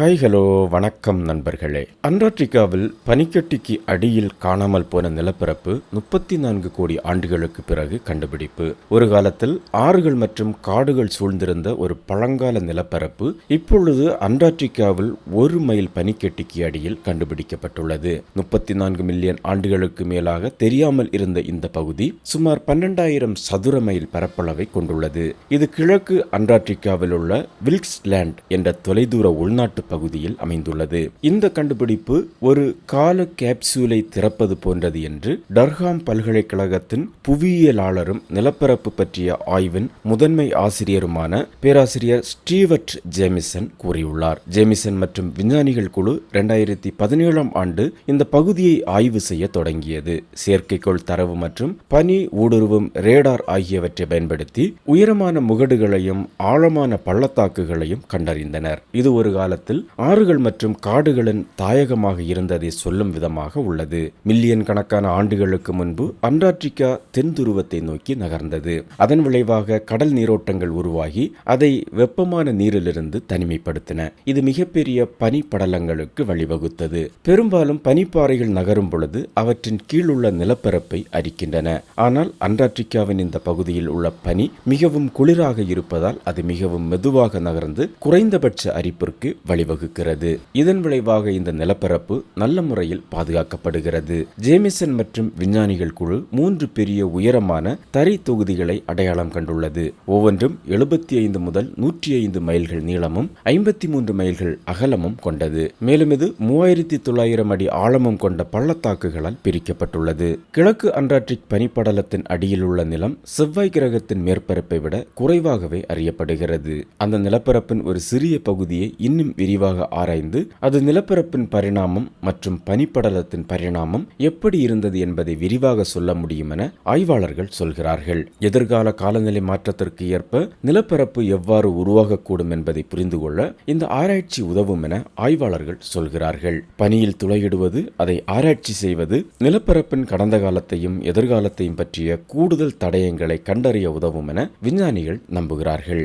Hi hello வணக்கம் நண்பர்களே. அண்டார்டிகாவில் பனிக்கட்டிக்கு அடியில் காணாமல் போன நிலப்பரப்பு முப்பத்தி நான்கு கோடி ஆண்டுகளுக்கு பிறகு கண்டுபிடிப்பு. ஒரு காலத்தில் ஆறுகள் மற்றும் காடுகள் சூழ்ந்திருந்த ஒரு பழங்கால நிலப்பரப்பு இப்பொழுது அண்டார்டிகாவில் ஒரு மைல் பனிக்கட்டிக்கு அடியில் கண்டுபிடிக்கப்பட்டுள்ளது. முப்பத்தி நான்கு மில்லியன் ஆண்டுகளுக்கு மேலாக தெரியாமல் இருந்த இந்த பகுதி சுமார் பன்னெண்டாயிரம் சதுர மைல் பரப்பளவை கொண்டுள்ளது. இது கிழக்கு அண்டார்டிகாவில் உள்ள வில்க்ஸ்லேண்ட் என்ற தொலைதூர உள்நாட்டு பகுதியில் அமைந்துள்ளது. இந்த கண்டுபிடிப்பு ஒரு கால கேப்சூலை திறப்பது போன்றது என்று டர்ஹாம் பல்கலைக்கழகத்தின் புவியியலாளரும் நிலப்பரப்பு பற்றிய ஆய்வின் முதன்மை ஆசிரியருமான பேராசிரியர் ஸ்டீவர்ட் ஜேமிசன் கூறியுள்ளார். ஜேமிசன் மற்றும் விஞ்ஞானிகள் குழு இரண்டாயிரத்தி பதினேழாம் ஆண்டு இந்த பகுதியை ஆய்வு செய்ய தொடங்கியது. செயற்கைக்கோள் தரவு மற்றும் பனி ஊடுருவும் ரேடார் ஆகியவற்றை பயன்படுத்தி உயரமான முகடுகளையும் ஆழமான பள்ளத்தாக்குகளையும் கண்டறிந்தனர். இது ஒரு காலத்தில் ஆறுகள் மற்றும் காடுகளின் தாயகமாக இருந்ததை சொல்லும் விதமாக உள்ளது. மில்லியன் கணக்கான ஆண்டுகளுக்கு முன்பு அண்டார்டிகா தென் துருவத்தை நோக்கி நகர்ந்தது. அதன் விளைவாக கடல் நீரோட்டங்கள் உருவாகி அதை வெப்பமான நீரிலிருந்து தனிமைப்படுத்தின. இது மிகப்பெரிய பனிப்படலங்களுக்கு வழிவகுத்தது. பெரும்பாலும் பனிப்பாறைகள் நகரும் பொழுது அவற்றின் கீழ் உள்ள நிலப்பரப்பை அரிக்கின்றன. ஆனால் அண்டார்டிகாவின் இந்த பகுதியில் உள்ள பனி மிகவும் குளிராக இருப்பதால் அது மிகவும் மெதுவாக நகர்ந்து குறைந்தபட்ச அரிப்பிற்கு வழி வழிவகுக்கிறது. இதன் விளைவாக இந்த நிலப்பரப்பு நல்ல முறையில் பாதுகாக்கப்படுகிறது. ஜேமிசன் மற்றும் விஞ்ஞானிகள் குழு மூன்று பெரிய உயரமான தரை தொகுதிகளை அடையாளம் கண்டுள்ளது. ஒவ்வொன்றும் எழுபத்தி ஐந்து முதல் நூற்றி ஐந்து மைல்கள் நீளமும் ஐம்பத்தி மூன்று மைல்கள் அகலமும் கொண்டது. மேலும் இது மூவாயிரத்தி தொள்ளாயிரம் அடி ஆழமும் கொண்ட பள்ளத்தாக்குகளால் பிரிக்கப்பட்டுள்ளது. கிழக்கு அண்டார்டிக் பனிப்படலத்தின் அடியில் உள்ள நிலம் செவ்வாய் கிரகத்தின் மேற்பரப்பை விட குறைவாகவே அறியப்படுகிறது. அந்த நிலப்பரப்பின் ஒரு சிறிய பகுதியை இன்னும் விரிவாக ஆராய்ந்து அது நிலப்பரப்பின் பரிணாமம் மற்றும் பனிப்படலத்தின் பரிணாமம் எப்படி இருந்தது என்பதை விரிவாக சொல்ல முடியும் என ஆய்வாளர்கள் சொல்கிறார்கள். எதிர்கால காலநிலை மாற்றத்திற்கு ஏற்ப நிலப்பரப்பு எவ்வாறு உருவாகக்கூடும் என்பதை புரிந்து கொள்ள இந்த ஆராய்ச்சி உதவும் என ஆய்வாளர்கள் சொல்கிறார்கள். பனியில் துளையிடுவது அதை ஆராய்ச்சி செய்வது நிலப்பரப்பின் கடந்த காலத்தையும் எதிர்காலத்தையும் பற்றிய கூடுதல் தடயங்களை கண்டறிய உதவும் என விஞ்ஞானிகள் நம்புகிறார்கள்.